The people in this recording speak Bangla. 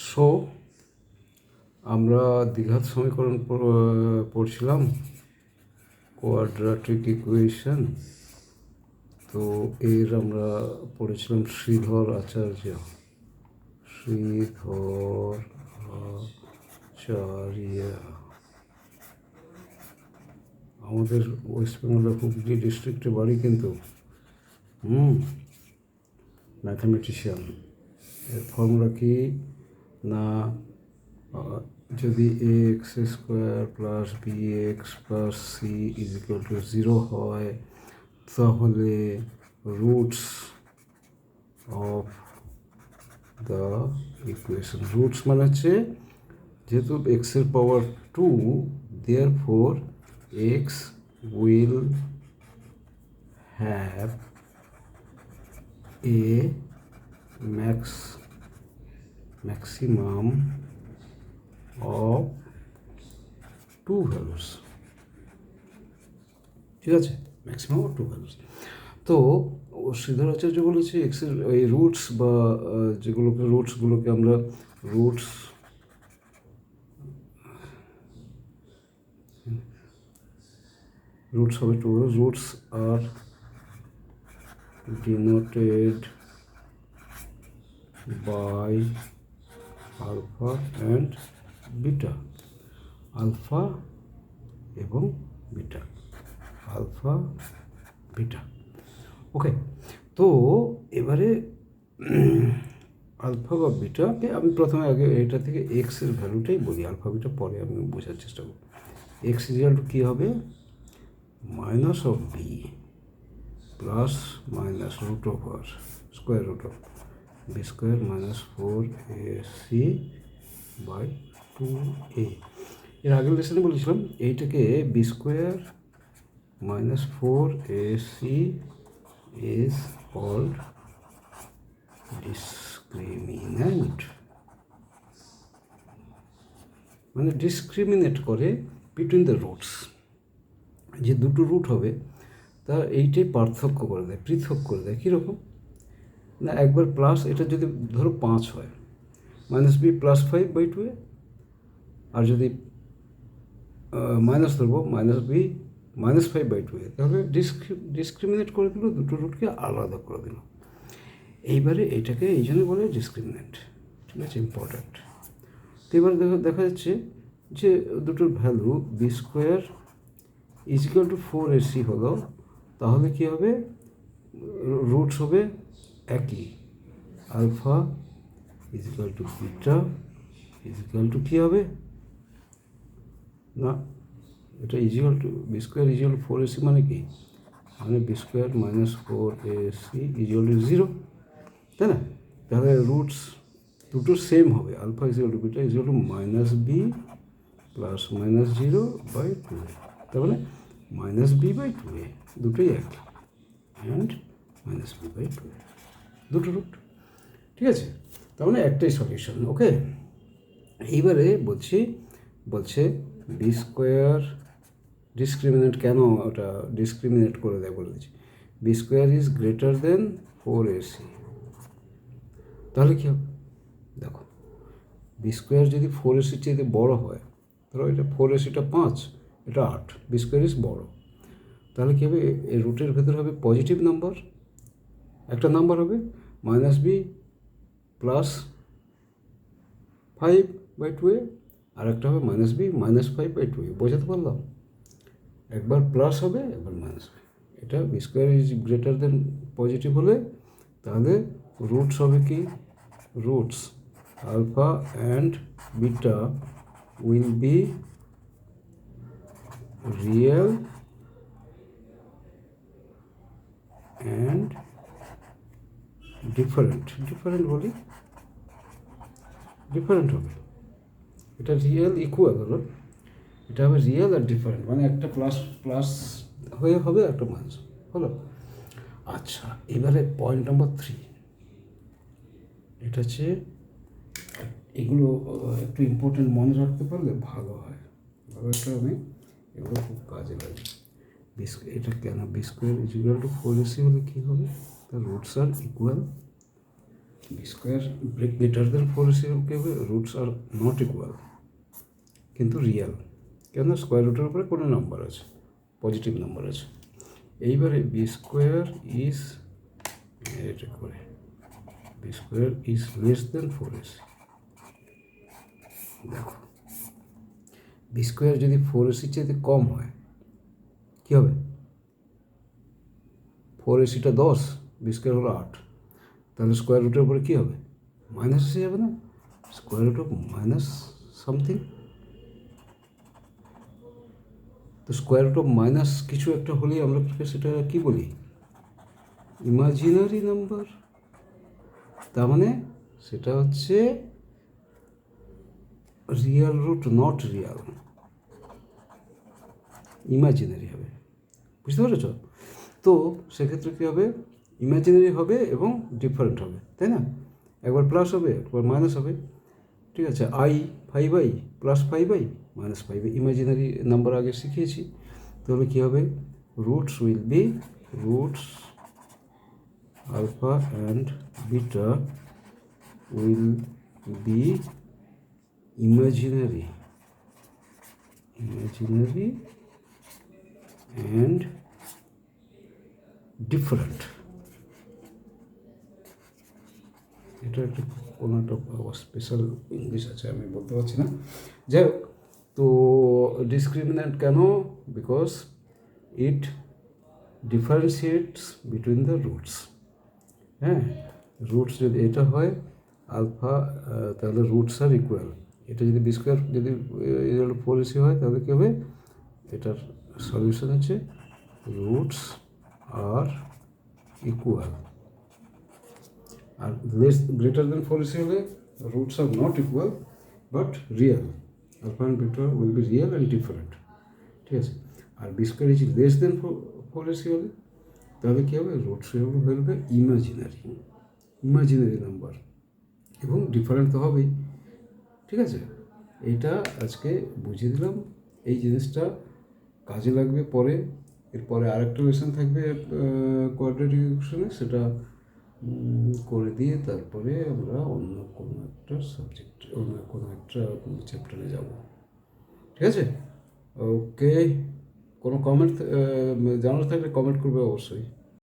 সো আমরা দ্বিঘাত সমীকরণ পড়ছিলাম কোয়াড্রাটিক ইকুয়েশন তো এর আমরা পড়েছিলাম শ্রীধর আচার্য। শ্রীধর আচার্য। আমাদের ওয়েস্ট বেঙ্গলের হুগলি ডিস্ট্রিক্টে বাড়ি কিন্তু, হুম, ম্যাথামেটিশিয়ান। এর ফর্মুলা কি? না, যদি A X square plus B X plus C is equal to zero হয়, তাহলে roots of the equation roots মানে হচ্ছে যেহেতু এক্সের power two therefore X will have a max maximum of two values. ঠিক আছে? ম্যাক্সিমাম অফ টু ভ্যালুস তো আচার্য বলেছে এক্সের এই রুটস বা যেগুলোকে রুটসগুলোকে আমরা রুটস রুটস হবে টু রুটস আর denoted by alpha and beta. Alpha এবং বিটা। Alpha, beta. ওকে, তো এবারে আলফা বা বিটাকে আমি প্রথমে আগে এটা থেকে এক্সের ভ্যালুটাই বলি। আলফা, বিটা পরে আমি বোঝার চেষ্টা করব। এক্স ইজিয়াল টু কী হবে? Minus of B plus minus root of R square root of four A C by two A. এর আগের লেসনে বলেছিলাম এইটাকে B square minus four A C is called discriminant. মানে ডিসক্রিমিনেট করে বিটুইন দ্য রুটস যে দুটো রুট হবে, তা এইটাই পার্থক্য করে দেয়, পৃথক করে দেয়। কীরকম? না, একবার প্লাস এটা যদি ধরো পাঁচ হয় minus B plus five by two A, আর যদি মাইনাস ধরবো minus B minus five by two A, তাহলে ডিসক্রিমিনেট করে দিল, দুটো রুটকে আলাদা করে দিল। এইবারে এটাকে এই জন্য বলে ডিসক্রিমিনেন্ট ঠিক আছে ইম্পর্ট্যান্ট তো এবার দেখা দেখা যাচ্ছে যে দুটোর value B square equal to four A C হলো, তাহলে কী হবে? রুটস হবে একই। Alpha equal to beta equal to কী হবে? না, এটা equal to B square equal four A C মানে কি? মানে B square minus four A C equal to zero তাই না? তাহলে রুটস দুটো সেম হবে। Alpha equal to beta equal to minus B plus minus zero by two তার মানে minus B by two A দুটোই এক and minus B by two A দুটো রুট ঠিক আছে? তার মানে একটাই সলিউশন ওকে এইবারে বলছি, বলছে বি স্কোয়ার ডিসক্রিমিনেট কেন ওটা ডিসক্রিমিনেট করে দেয় বলে দিচ্ছি B square is greater than four A C তাহলে কী হবে? দেখো বি স্কোয়ার যদি ফোর এসির চেয়ে বড় হয়, ধরো এটা ফোর এসিটা পাঁচ, এটা আট বি স্কোয়ার ইজ বড়। তাহলে কী হবে? এই রুটের ভেতরে হবে পজিটিভ নাম্বার একটা নাম্বার হবে minus B plus five by two A আর একটা হবে minus B minus five by two A বোঝাতে পারলাম? একবার প্লাস হবে, একবার মাইনাস হবে এটা B square is greater than positive হলে, তাহলে রুটস হবে কি? Roots alpha and beta will be real and different different বলি? ডিফারেন্ট হবে। এটা রিয়েল ইকুয়াল হলো এটা হবে রিয়েল আর ডিফারেন্ট মানে একটা প্লাস প্লাস হয়ে হবে একটা মাইনাস হলো? আচ্ছা এবারে পয়েন্ট নাম্বার থ্রি এটা হচ্ছে, এগুলো একটু ইম্পর্টেন্ট মনে রাখতে পারলে ভালো হয়। ভালো একটা আমি এগুলো খুব কাজে লাগে। বিস, এটা কেন? B square is two four A C হলে কী হবে? তার roots are equal square greater than four A C কী হবে রুটস আর নট ইকুয়াল কিন্তু রিয়াল কেন স্কোয়ার রুটের উপরে কোনো নাম্বার আছে পজিটিভ নাম্বার আছে। এইবারে বি স্কোয়ার ইজ করে B square is less than four A C দেখো বি স্কোয়ার যদি ফোর এসির চাইতে কম হয়, কী হবে? ফোর এসিটা দশ বি স্কোয়ার হলো আট। তাহলে স্কোয়ার রুটের উপরে কী হবে? মাইনাস এসে যাবে না? Square root of minus something তো স্কোয়ার রুট অফ মাইনাস কিছু একটা হলেই আমরা সেটা কী বলি? ইমাজিনারি নাম্বার তার মানে সেটা হচ্ছে real root not real imaginary হবে। বুঝতে পেরেছ? তো সেক্ষেত্রে কী হবে? ইমাজিনারি হবে এবং ডিফারেন্ট হবে, তাই না? একবার প্লাস হবে, একবার মাইনাস হবে, ঠিক আছে? I five I plus five I minus five I imaginary number আগে শিখিয়েছি, তাহলে কী হবে? Roots will be roots alpha and beta will be imaginary imaginary and different. এটা একটা কোনো একটা স্পেশাল ইংলিশ আছে, আমি বলতে পারছি না। যাই হোক তো ডিসক্রিমিনেন্ট কেন? Because it differentiates between the roots হ্যাঁ রুটস যদি এটা হয় আলফা তাহলে রুটস আর ইকুয়াল এটা যদি বি স্কোয়ার যদি এসি হয়, তাহলে কী হবে? এটার সলিউশন হচ্ছে roots are equal greater than four A C হলে roots are not equal but real alpha and beta will be real and different ঠিক আছে? আর B is less than four A C হলে তাহলে কী হবে? রুট সেগুলো হয়ে যাবে ইমাজিনারি ইমাজিনারি নাম্বার এবং ডিফারেন্ট তো হবেই। ঠিক আছে? এইটা আজকে বুঝিয়ে দিলাম। এই জিনিসটা কাজে লাগবে পরে। এরপরে আরেকটা লেসন থাকবে কোয়াড্রেটিক সেটা করে দিয়ে তারপরে আমরা অন্য কোনো একটা সাবজেক্ট অন্য কোনো একটা চ্যাপ্টারে যাব। ঠিক আছে? ওকে কোনো কমেন্ট জানার থাকলে কমেন্ট করবে অবশ্যই।